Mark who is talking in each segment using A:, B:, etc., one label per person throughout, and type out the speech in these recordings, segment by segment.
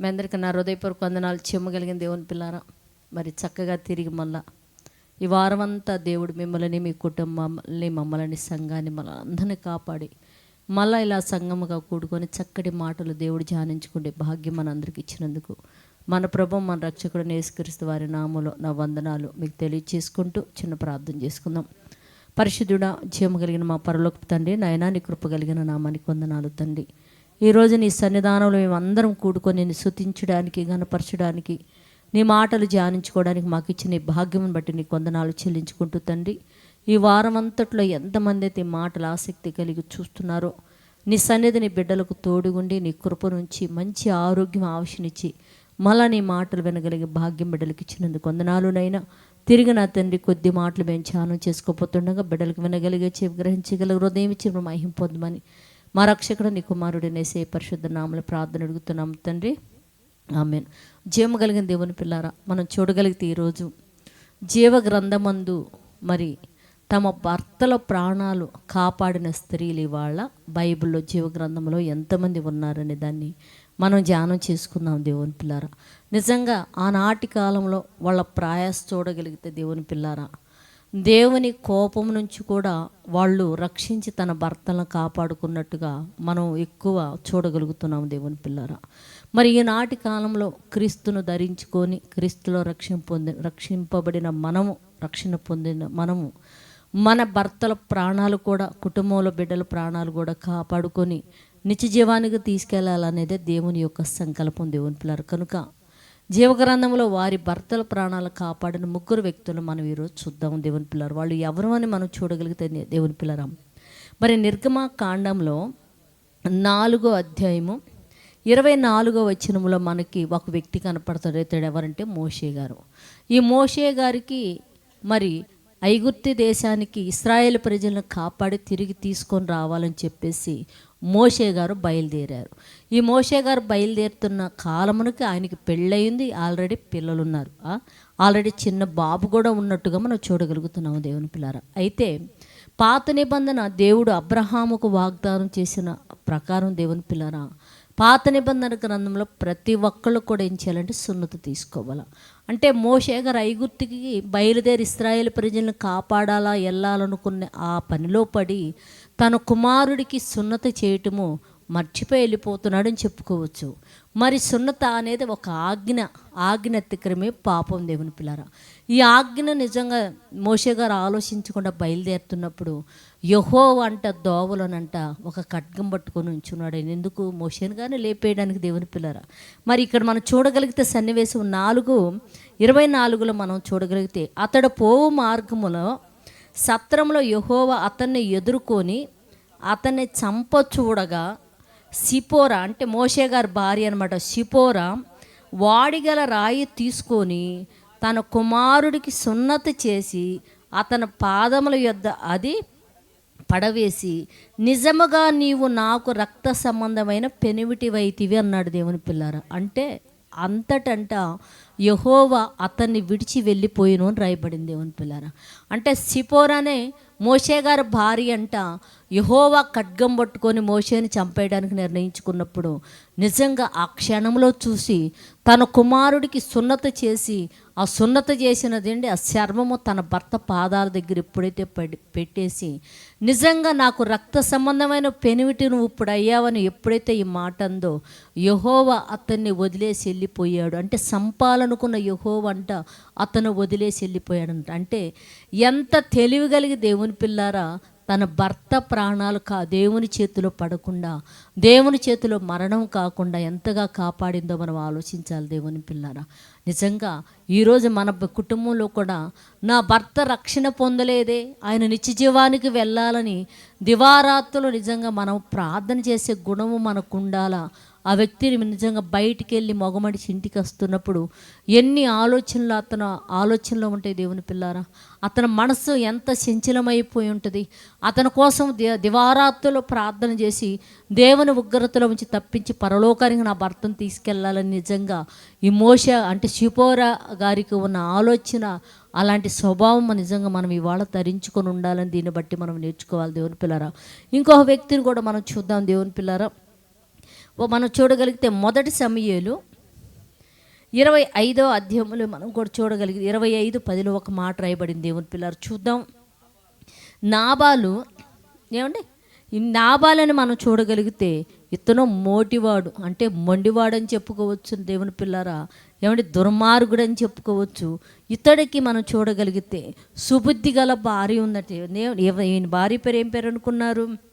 A: మీ అందరికీ నా హృదయపూర్వక వందనాలు. చెమ్మగలిగిన దేవుని పిల్లారా మరి చక్కగా తిరిగి మళ్ళా ఈ వారం అంతా దేవుడు మిమ్మల్ని మీ కుటుంబాన్ని మమ్మల్ని సంఘాన్ని మన అందరినీ కాపాడి మళ్ళా ఇలా సంఘముగా కూడుకొని చక్కటి మాటలు దేవుడు ధ్యానించుకుంటే భాగ్యం మన అందరికి ఇచ్చినందుకు. మన ప్రభు మన రక్షకుడు నేస్కరిస్తూ వారి నామలో నా వందనాలు మీకు తెలియచేసుకుంటూ చిన్న ప్రార్థన చేసుకుందాం. పరిశుద్ధుడా జీవము కలిగిన మా పరలోక తండ్రి నయనాన్ని కృప కలిగిన నామానికి వందనాలు తండ్రి. ఈరోజు నీ సన్నిధానంలో మేము అందరం కూడుకొని నిన్ను శుతించడానికి గనపరచడానికి నీ మాటలు ధ్యానించుకోవడానికి మాకు ఇచ్చిన భాగ్యం బట్టి నీ కొందనాలు చెల్లించుకుంటూ తండ్రి ఈ వారం అంతట్లో ఎంతమంది అయితే మాటలు ఆసక్తి కలిగి చూస్తున్నారో నీ సన్నిధి నీ బిడ్డలకు తోడుగుండి నీ కృప నుంచి మంచి ఆరోగ్యం ఆവശ്యనిచ్చి మళ్ళా నీ మాటలు వినగలిగే భాగ్యం బిడ్డలకు ఇచ్చినందుకు వందనాలునైనా. తిరిగి నా తండ్రి కొద్ది మాటలు మేము ధ్యానం చేసుకోపోతుండగా బిడ్డలకు వినగలిగే చెవి గ్రహించగల హృదయం ఇచ్చి మహిం పొందమని మా రక్షకుడు నీ కుమారుడు నేసే పరిశుద్ధ నామల ప్రార్థన అడుగుతున్నాం తండ్రి. ఆమె జీవము కలిగిన దేవుని పిల్లారా మనం చూడగలిగితే ఈరోజు జీవ గ్రంథమందు మరి తమ భర్తల ప్రాణాలు కాపాడిన స్త్రీలు ఇవాళ బైబిల్లో జీవ గ్రంథంలో ఎంతమంది ఉన్నారనే దాన్ని మనం ధ్యానం చేసుకుందాం దేవుని పిల్లారా. నిజంగా ఆనాటి కాలంలో వాళ్ళ ప్రయాస చూడగలిగితే దేవుని పిల్లారా దేవుని కోపం నుంచి కూడా వాళ్ళు రక్షించి తన భర్తలను కాపాడుకున్నట్టుగా మనం ఎక్కువ చూడగలుగుతున్నాం దేవుని పిల్లరా. మరి ఈనాటి కాలంలో క్రీస్తును ధరించుకొని క్రీస్తులో రక్షణ పొంది రక్షింపబడిన మనము రక్షణ పొందిన మనము మన భర్తల ప్రాణాలు కూడా కుటుంబంలో బిడ్డల ప్రాణాలు కూడా కాపాడుకొని నిత్య జీవానికి తీసుకెళ్ళాలనేదే దేవుని యొక్క సంకల్పం దేవుని పిల్లరు. కనుక జీవగ్రంథంలో వారి భర్తల ప్రాణాలు కాపాడిన ముగ్గురు వ్యక్తులు మనం ఈరోజు చూద్దాం దేవుని పిల్లలు. వాళ్ళు ఎవరు అని మనం చూడగలిగితే దేవుని పిల్లరం? మరి నిర్గమ కాండంలో నాలుగో అధ్యాయము ఇరవై నాలుగో వచనంలో మనకి ఒక వ్యక్తి కనపడతాడు. ఇతడు ఎవరంటే మోషే గారు. ఈ మోషే గారికి మరి ఐగుర్తి దేశానికి ఇస్రాయేల్ ప్రజలను కాపాడి తిరిగి తీసుకొని రావాలని చెప్పేసి మోషే గారు బయలుదేరారు. ఈ మోషే గారు బయలుదేరుతున్న కాలమునకి ఆయనకి పెళ్ళయింది. ఆల్రెడీ పిల్లలున్నారు. ఆల్రెడీ చిన్న బాబు కూడా ఉన్నట్టుగా మనం చూడగలుగుతున్నాము దేవుని పిల్లారా. అయితే పాత నిబంధన దేవుడు అబ్రహాముకు వాగ్దానం చేసిన ప్రకారం దేవుని పిల్లరా పాత నిబంధన గ్రంథంలో ప్రతి ఒక్కళ్ళు కూడా ఏం చేయాలంటే సున్నత తీసుకోవాలి. అంటే మోషే గారు ఐగుప్తికి బయలుదేరి ఇస్రాయేల్ ప్రజలను కాపాడాలా వెళ్ళాలనుకున్న ఆ పనిలో పడి తన కుమారుడికి సున్నత చేయటము మర్చిపోయి వెళ్ళిపోతున్నాడని చెప్పుకోవచ్చు. మరి సున్నత అనేది ఒక ఆజ్ఞ ఆజ్ఞ అతిక్రమే పాపం దేవుని పిల్లరా. ఈ ఆజ్ఞ నిజంగా మోషే గారు ఆలోచించకుండా బయలుదేరుతున్నప్పుడు యహో అంట దోవలనంట ఒక ఖడ్గం పట్టుకొని ఉంచున్నాడు. ఎందుకు? మోషేని కానీ లేపేయడానికి దేవుని పిల్లరా. మరి ఇక్కడ మనం చూడగలిగితే సన్నివేశం నాలుగు ఇరవై నాలుగులో మనం చూడగలిగితే అతడు పోవు మార్గములో సత్రంలో యహోవ అతన్ని ఎదుర్కొని అతన్ని చంప చూడగా సిపోరా అంటే మోషే గారి భార్య అనమాట సిపోరా వాడిగల రాయి తీసుకొని తన కుమారుడికి సున్నతి చేసి అతని పాదముల యొద్ద అది పడవేసి నిజముగా నీవు నాకు రక్త సంబంధమైన పెనివిటివైతివి అన్నాడు దేవుని పిల్లారా. అంటే అంతటంట యహోవా అతన్ని విడిచి వెళ్ళిపోయిను అని రాయబడింది దేవుని పిల్లరా. అంటే సిపోరానే మోషే గారి భార్య అంట యహోవా ఖడ్గం పట్టుకొని మోషేని చంపేయడానికి నిర్ణయించుకున్నప్పుడు నిజంగా ఆ క్షణంలో చూసి తన కుమారుడికి సున్నత చేసి ఆ సున్నత చేసినదండి ఆ చర్మము తన భర్త పాదాల దగ్గర ఎప్పుడైతే పెట్టేసి నిజంగా నాకు రక్త సంబంధమైన పెనివిటి నువ్వు ఇప్పుడు అయ్యావని ఎప్పుడైతే ఈ మాట అందో యహోవా అతన్ని వదిలేసి వెళ్ళిపోయాడు. అంటే సంపాలనుకున్న యహోవ అంట అతను వదిలేసి వెళ్ళిపోయాడంట. అంటే ఎంత తెలివి కలిగి దేవుని దేవుని పిల్లారా తన భర్త ప్రాణాలు కా దేవుని చేతిలో పడకుండా దేవుని చేతిలో మరణం కాకుండా ఎంతగా కాపాడిందో మనం ఆలోచించాలి దేవుని పిల్లారా. నిజంగా ఈరోజు మన కుటుంబంలో కూడా నా భర్త రక్షణ పొందలేదే ఆయన నిత్యజీవానికి వెళ్ళాలని దివారాత్రులు నిజంగా మనం ప్రార్థన చేసే గుణము మనకు ఉండాలా ఆ వ్యక్తిని నిజంగా బయటికి వెళ్ళి మొగమడిచి ఇంటికి వస్తున్నప్పుడు ఎన్ని ఆలోచనలు అతను ఆలోచనలో ఉంటాయి దేవుని పిల్లారా? అతని మనసు ఎంత చంచలమైపోయి ఉంటుంది? అతని కోసం ది దివారాత్రులు ప్రార్థన చేసి దేవుని ఉగ్రతలో ఉంచి తప్పించి పరలోకానికి నా భర్తను తీసుకెళ్ళాలని నిజంగా ఈ మోష అంటే శిపోరా గారికి ఉన్న ఆలోచన అలాంటి స్వభావం నిజంగా మనం ఇవాళ ధరించుకొని ఉండాలని దీన్ని బట్టి మనం నేర్చుకోవాలి దేవుని పిల్లరా. ఇంకొక వ్యక్తిని కూడా మనం చూద్దాం దేవుని పిల్లరా. మనం చూడగలిగితే మొదటి సమయాలు ఇరవై ఐదో అధ్యాయంలో మనం కూడా చూడగలిగి ఇరవై ఐదు పదిలో ఒక మాట రాయబడింది. దేవుని పిల్లలు చూద్దాం. నాబాలు ఏమండి? ఈ నాబాలని మనం చూడగలిగితే ఇతను మోటివాడు అంటే మొండివాడు అని చెప్పుకోవచ్చు దేవుని పిల్లరా? ఏమంటే దుర్మార్గుడు అని చెప్పుకోవచ్చు. ఇతడికి మనం చూడగలిగితే సుబుద్ధి గల భార్య ఉందంటే ఈయన భార్య పేరు ఏం పేరు అనుకున్నారు?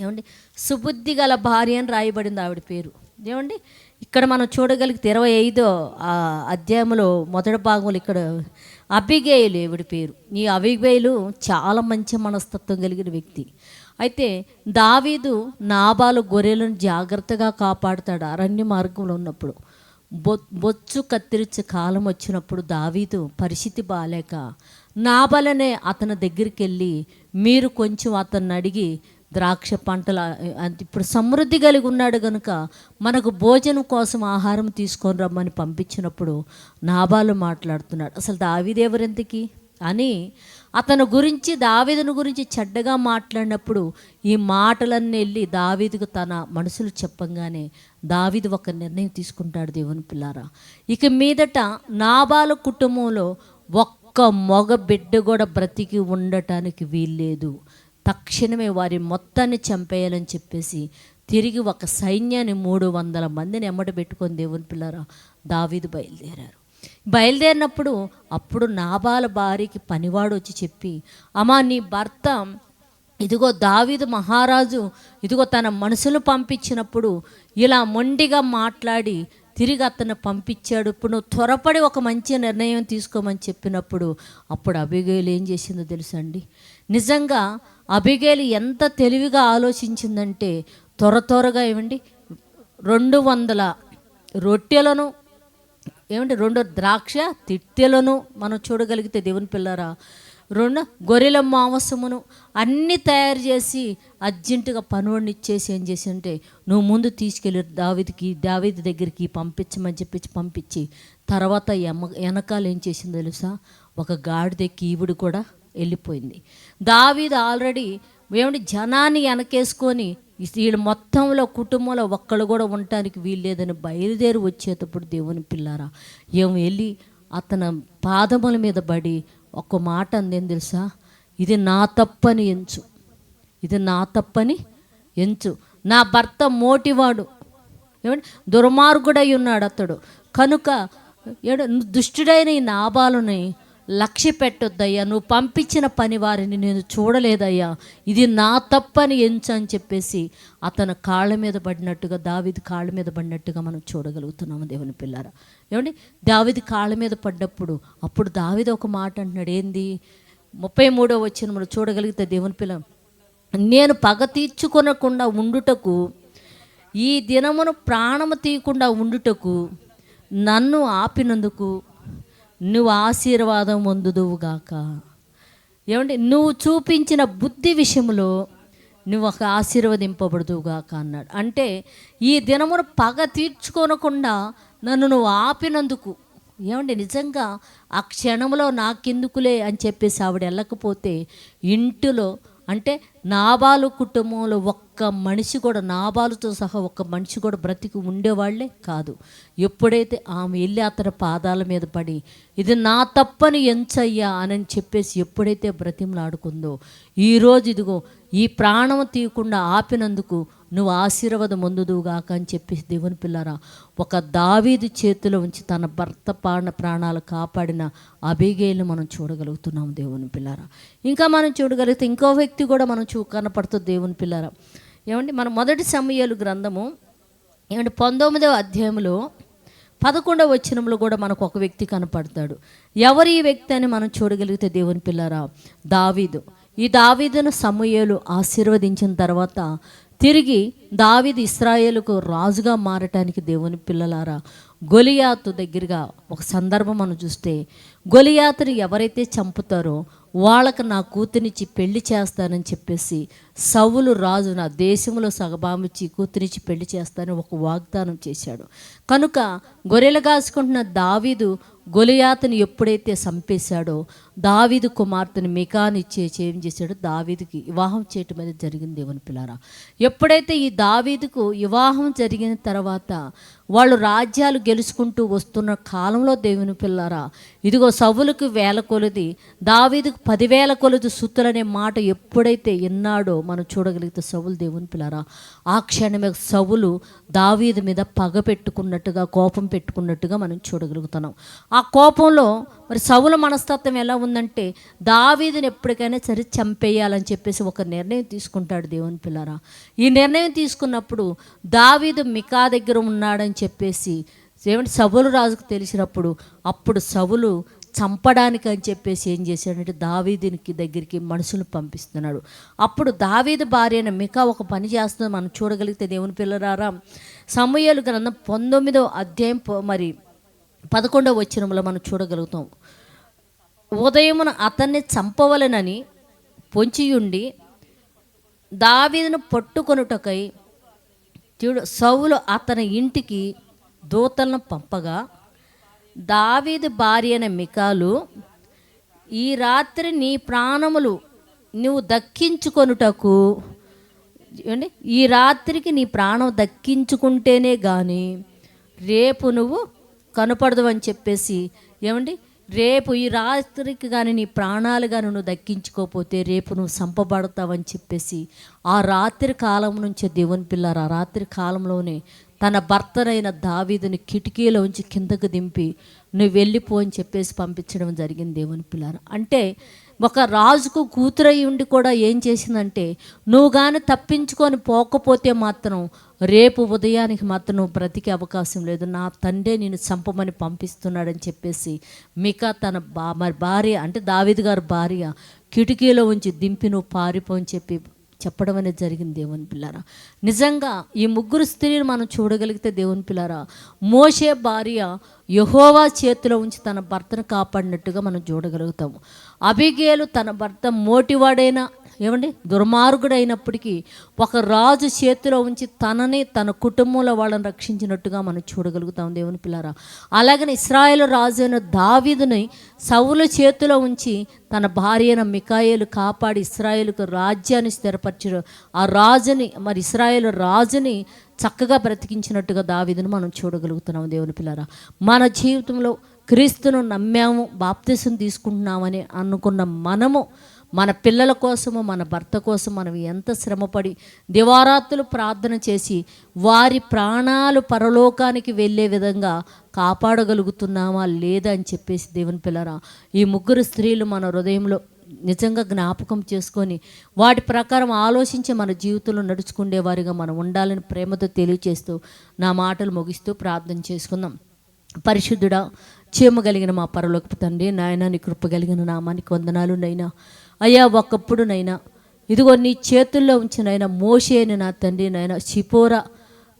A: ఏమండి? సుబుద్ధి గల భార్య అని రాయబడింది ఆవిడ పేరు. ఏమండి? ఇక్కడ మనం చూడగలిగితే ఇరవై ఐదో అధ్యాయంలో మొదటి భాగంలో ఇక్కడ అభిగేయులు ఈవిడ పేరు. ఈ అభిగేయులు చాలా మంచి మనస్తత్వం కలిగిన వ్యక్తి. అయితే దావీదు నాబాలు గొర్రెలను జాగ్రత్తగా కాపాడుతాడు అరణ్య మార్గంలో ఉన్నప్పుడు. బొ బొచ్చు కత్తిరించే కాలం వచ్చినప్పుడు దావీదు పరిస్థితి బాలేక నాబలనే అతని దగ్గరికి వెళ్ళి మీరు కొంచెం అతన్ని అడిగి ద్రాక్ష పంటలు ఇప్పుడు సమృద్ధి కలిగి ఉన్నాడు కనుక మనకు భోజనం కోసం ఆహారం తీసుకొని రమ్మని పంపించినప్పుడు నాబాలు మాట్లాడుతున్నాడు. అసలు దావీదెవరెంతకి అని అతను గురించి దావీదును గురించి చెడ్డగా మాట్లాడినప్పుడు ఈ మాటలన్నీ వెళ్ళి దావీదుకు తన మనసులు చెప్పంగానే దావీదు ఒక నిర్ణయం తీసుకుంటాడు దేవుని పిల్లారా. ఇక మీదట నాబాల కుటుంబంలో ఒక్క మగ బిడ్డ కూడా బ్రతికి ఉండటానికి వీల్లేదు. తక్షణమే వారి మొత్తాన్ని చంపేయాలని చెప్పేసి తిరిగి ఒక సైన్యాన్ని మూడు వందల మందిని ఎమ్మట పెట్టుకొని దేవుని పిల్లరా దావీదు బయలుదేరారు. బయలుదేరినప్పుడు అప్పుడు నాబాల భార్యకి పనివాడు వచ్చి చెప్పి అమ్మా నీ భర్త ఇదిగో దావీదు మహారాజు ఇదిగో తన మనసును పంపించినప్పుడు ఇలా మొండిగా మాట్లాడి తిరిగి అతను పంపించాడు. ఇప్పుడు నువ్వు త్వరపడి ఒక మంచి నిర్ణయం తీసుకోమని చెప్పినప్పుడు అప్పుడు అభిగేలు ఏం చేసిందో తెలుసండి నిజంగా అభిగేలు ఎంత తెలివిగా ఆలోచించిందంటే త్వర త్వరగా ఏమండి? రెండు వందల రొట్టెలను ఏమంటే రెండు ద్రాక్ష తిట్టెలను మనం చూడగలిగితే దేవుని పిల్లరా. రెండు గొర్రెల మాంసమును అన్నీ తయారు చేసి అర్జెంటుగా పనుడిని ఇచ్చేసి ఏం చేసి అంటే నువ్వు ముందు తీసుకెళ్ళి దావిదికి దావిది దగ్గరికి పంపించమని చెప్పి పంపించి తర్వాత ఎమ వెనకాల ఏం చేసింది తెలుసా? ఒక గాడిదెక్కి ఈవిడు కూడా వెళ్ళిపోయింది. దావీది ఆల్రెడీ ఏమిటి జనాన్ని వెనకేసుకొని వీళ్ళ మొత్తంలో కుటుంబంలో ఒక్కళ్ళు కూడా ఉండటానికి వీల్లేదని బయలుదేరి వచ్చేటప్పుడు దేవుని పిల్లారా ఏం వెళ్ళి అతని పాదముల మీద పడి ఒక మాట అందేం తెలుసా? ఇది నా తప్పని ఎంచు. ఇది నా తప్పని ఎంచు. నా భర్త మోటివాడు. ఏమంటే దుర్మార్గుడై ఉన్నాడు అతడు. కనుక ఏడు దుష్టుడైన ఈ నాబాలని లక్ష్య పెట్టొద్దయ్యా. నువ్వు పంపించిన పని వారిని నేను చూడలేదయ్యా. ఇది నా తప్పని ఎంచు అని చెప్పేసి అతను కాళ్ళ మీద పడినట్టుగా దావిది కాళ్ళ మీద పడినట్టుగా మనం చూడగలుగుతున్నాము దేవుని పిల్లారా. ఏమండి? దావిది కాళ్ళ మీద పడ్డప్పుడు అప్పుడు దావిది ఒక మాట అంటున్నాడు ఏంది? ముప్పై మూడో వచ్చిన మనం చూడగలిగితే దేవుని పిల్ల నేను పగ తీర్చుకొనకుండా ఉండుటకు ఈ దినమును ప్రాణము తీయకుండా ఉండుటకు నన్ను ఆపినందుకు నువ్వు ఆశీర్వాదం పొందుదువుగాక ఏమంటే నువ్వు చూపించిన బుద్ధి విషయంలో నువ్వు ఒక ఆశీర్వదింపబడుదువుగాక అన్నాడు. అంటే ఈ దినమును పగ తీర్చుకోనకుండా నన్ను నువ్వు ఆపినందుకు. ఏమండి నిజంగా ఆ క్షణంలో నాకెందుకులే అని చెప్పేసి ఆవిడ వెళ్ళకపోతే ఇంటిలో అంటే నాబాలు కుటుంబంలో ఒక్క మనిషి కూడా నాబాలుతో సహా ఒక్క మనిషి కూడా బ్రతికి ఉండేవాళ్ళే కాదు. ఎప్పుడైతే ఆమె వెళ్ళి అతని పాదాల మీద పడి ఇది నా తప్పని ఎంచయ్యా అని చెప్పేసి ఎప్పుడైతే బ్రతిమలాడుకుందో ఈరోజు ఇదిగో ఈ ప్రాణం తీయకుండా ఆపినందుకు నువ్వు ఆశీర్వాదం ముందుదుగాక అని చెప్పి దేవుని పిల్లరా ఒక దావీది చేతిలో ఉంచి తన భర్త ప్రాణ ప్రాణాలు కాపాడిన అభిగేయులు మనం చూడగలుగుతున్నాం దేవుని పిల్లరా. ఇంకా మనం చూడగలిగితే ఇంకో వ్యక్తి కూడా మనం చూ కనపడుతుంది దేవుని పిల్లరా. ఏమండి మన మొదటి సమయాలు గ్రంథము ఏమంటే పంతొమ్మిదవ అధ్యాయంలో పదకొండవ వచనంలో కూడా మనకు ఒక వ్యక్తి కనపడతాడు. ఎవరు ఈ వ్యక్తి అని మనం చూడగలిగితే దేవుని పిల్లరా దావీదు. ఈ దావీదును సమూయేలు ఆశీర్వదించిన తర్వాత తిరిగి దావీదు ఇస్రాయేల్కు రాజుగా మారటానికి దేవుని పిల్లలారా గొలియాతు దగ్గరగా ఒక సందర్భం మనం చూస్తే గొలియాతుని ఎవరైతే చంపుతారో వాళ్ళకు నా కూతురినిచ్చి పెళ్ళి చేస్తానని చెప్పేసి సవులు రాజు నా దేశంలో సగభామిచ్చి కూతునిచ్చి పెళ్ళి చేస్తానని ఒక వాగ్దానం చేశాడు. కనుక గొర్రెలు కాసుకుంటున్న దావీదు గొలియాతను ఎప్పుడైతే చంపేశాడో దావీదు కుమార్తెని మికానిచ్చే ఏం చేశాడో దావీదుకి వివాహం చేయటం అనేది జరిగింది దేవుని పిల్లారా. ఎప్పుడైతే ఈ దావీదుకు వివాహం జరిగిన తర్వాత వాళ్ళు రాజ్యాలు గెలుచుకుంటూ వస్తున్న కాలంలో దేవుని పిల్లారా ఇదిగో సవులకు వేల కొలది దావీదుకు పదివేల కొలది సుత్తులనే మాట ఎప్పుడైతే ఎన్నాడో మనం చూడగలిగితే సవులు దేవుని పిల్లారా ఆ క్షణమే సవులు దావీదు మీద పగ పెట్టుకున్నట్టుగా కోపం పెట్టుకున్నట్టుగా మనం చూడగలుగుతున్నాం. ఆ కోపంలో మరి సవుల మనస్తత్వం ఎలా ఉందంటే దావీదుని ఎప్పటికైనా సరే చంపేయాలని చెప్పేసి ఒక నిర్ణయం తీసుకుంటాడు దేవుని పిల్లారా. ఈ నిర్ణయం తీసుకున్నప్పుడు దావీదు మికా దగ్గర ఉన్నాడని చెప్పేసి ఏమంటే సవులు రాజుకు తెలిసినప్పుడు అప్పుడు సవులు చంపడానికి అని చెప్పేసి ఏం చేశాడంటే దావీదునికి దగ్గరికి మనుషులు పంపిస్తున్నాడు. అప్పుడు దావీదు భార్య అయిన మికా ఒక పని చేస్తుంది మనం చూడగలిగితే దేవుని పిల్లరారా. సమయాలు గ్రంథం పంతొమ్మిదో అధ్యాయం ప- మరి పదకొండవ వచ్చినంలో మనం చూడగలుగుతాం. ఉదయమున అతన్ని చంపవలెనని పొంచియుండి దావీదును పట్టుకొనుటకై చూడు సౌలు అతని ఇంటికి దూతలను పంపగా దావీదు భార్య అయిన మికాలు ఈ రాత్రి నీ ప్రాణములు నువ్వు దక్కించుకొనుటకు అండి ఈ రాత్రికి నీ ప్రాణం దక్కించుకుంటేనే కానీ రేపు నువ్వు కనపడదు అని చెప్పేసి ఏమండి? రేపు ఈ రాత్రికి కానీ నీ ప్రాణాలు కానీ నువ్వు దక్కించుకోకపోతే రేపు నువ్వు సంపబడతావని చెప్పేసి ఆ రాత్రి కాలం నుంచే దేవుని పిల్లారు ఆ రాత్రి కాలంలోనే తన భర్తనైన దావీదుని కిటికీలో ఉంచి కిందకు దింపి నువ్వు వెళ్ళిపో అని చెప్పేసి పంపించడం జరిగింది దేవుని పిల్లారు. అంటే ఒక రాజుకు కూతురై ఉండి కూడా ఏం చేసిందంటే నువ్వు కానీ తప్పించుకొని పోకపోతే మాత్రం రేపు ఉదయానికి మాత్రం నువ్వు బ్రతికే అవకాశం లేదు. నా తండ్రే నేను చంపమని పంపిస్తున్నాడని చెప్పేసి మిక తన బా మరి భార్య అంటే దావిద్ గారి భార్య కిటికీలో ఉంచి దింపి నువ్వు పారిపోని చెప్పి చెప్పడం అనేది జరిగింది దేవుని పిల్లారా. నిజంగా ఈ ముగ్గురు స్త్రీలు మనం చూడగలిగితే దేవుని పిల్లారా మోషే భార్య యహోవా చేతిలో ఉంచి తన భర్తను కాపాడినట్టుగా మనం చూడగలుగుతాము. అభిగేలు తన భర్త మోటివాడైన ఏమండి? దుర్మార్గుడైనప్పటికీ ఒక రాజు చేతిలో ఉంచి తనని తన కుటుంబంలో వాళ్ళని రక్షించినట్టుగా మనం చూడగలుగుతాం దేవుని పిల్లారా. అలాగనే ఇస్రాయేల్ రాజు అయిన దావీదుని సవుల చేతిలో ఉంచి తన భార్యను అయిన మికాయేలు కాపాడి ఇస్రాయేల్కు రాజ్యాన్ని స్థిరపరిచారు. ఆ రాజుని మరి ఇస్రాయేల్ రాజుని చక్కగా బ్రతికించినట్టుగా దావీదును మనం చూడగలుగుతున్నాం దేవుని పిల్లారా. మన జీవితంలో క్రీస్తును నమ్మాము బాప్తిసం తీసుకుంటున్నామని అనుకున్న మనము మన పిల్లల కోసము మన భర్త కోసం మనం ఎంత శ్రమపడి దివారాత్రులు ప్రార్థన చేసి వారి ప్రాణాలు పరలోకానికి వెళ్ళే విధంగా కాపాడగలుగుతున్నామా లేదా అని చెప్పేసి దేవుని పిల్లరా ఈ ముగ్గురు స్త్రీలు మన హృదయంలో నిజంగా జ్ఞాపకం చేసుకొని వాటి ప్రకారం ఆలోచించి మన జీవితంలో నడుచుకునే వారిగా మనం ఉండాలని ప్రేమతో తెలియచేస్తూ నా మాటలు ముగిస్తూ ప్రార్థన చేసుకుందాం. పరిశుద్ధుడా చీమ కలిగిన మా పరలోకి తండ్రి నాయన నీ కృప కలిగిన నామానికి వందనాలు నైనా. అయ్యా ఒకప్పుడు నైనా ఇదిగో నీ చేతుల్లో ఉంచినైనా మోషే అని నా తండ్రి నాయన చిపోరా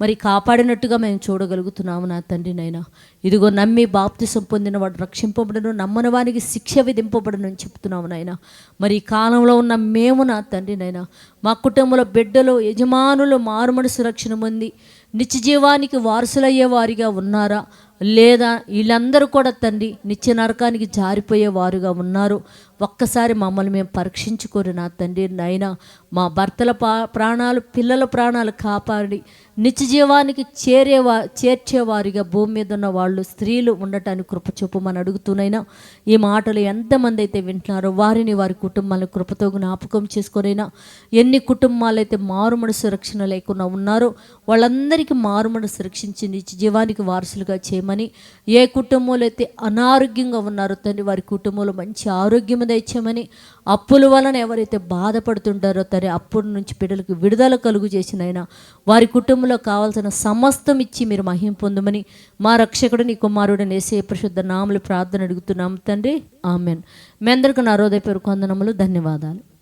A: మరి కాపాడినట్టుగా మేము చూడగలుగుతున్నాము నా తండ్రి నైనా. ఇదిగో నమ్మి బాప్తిసం పొందిన వాడు రక్షింపబడను నమ్మని వానికి శిక్ష విధింపబడను అని చెప్తున్నాము నాయన మరి ఈ కాలంలో ఉన్న మేము నా తండ్రి నైనా మా కుటుంబంలో బిడ్డలు యజమానులు మారుమనసు రక్షణ పొంది నిత్య జీవానికి వారసులయ్యే వారిగా ఉన్నారా? లేదా వీళ్ళందరూ కూడా తండ్రి నిత్య నరకానికి జారిపోయే వారుగా ఉన్నారు. ఒక్కసారి మమ్మల్ని మేము పరీక్షించుకొని నా తండ్రి. నైనా మా భర్తల పా ప్రాణాలు పిల్లల ప్రాణాలు కాపాడి నిత్య జీవానికి చేరేవా చేర్చేవారిగా భూమి మీద ఉన్న వాళ్ళు స్త్రీలు ఉండటానికి కృప చూపమని అడుగుతూనైనా ఈ మాటలు ఎంతమంది అయితే వింటున్నారో వారిని వారి కుటుంబాలను కృపతో జ్ఞాపకం చేసుకొనైనా ఎన్ని కుటుంబాలు అయితే మారుమడి సురక్షణ లేకుండా ఉన్నారో వాళ్ళందరికీ మారుమడి సురక్షించి నిత్య జీవానికి వారసులుగా చేయమని ఏ కుటుంబంలో అయితే అనారోగ్యంగా ఉన్నారో తండ్రి వారి కుటుంబంలో మంచి ఆరోగ్యం దయచేయమని అప్పుల వలన ఎవరైతే బాధపడుతుంటారో తరి అప్పుల నుంచి బిడ్డలకు విడుదల కలుగు చేసినైనా వారి కుటుంబంలో కావాల్సిన సమస్తం ఇచ్చి మీరు మహిం పొందమని మా రక్షకుడు నీ కుమారుడు నేసే పరిశుద్ధ నామలు ప్రార్థన అడుగుతున్నాం తండ్రి. ఆమెన్. మీ అందరికీ నా హృదయపూర్వక వందనములు ధన్యవాదాలు.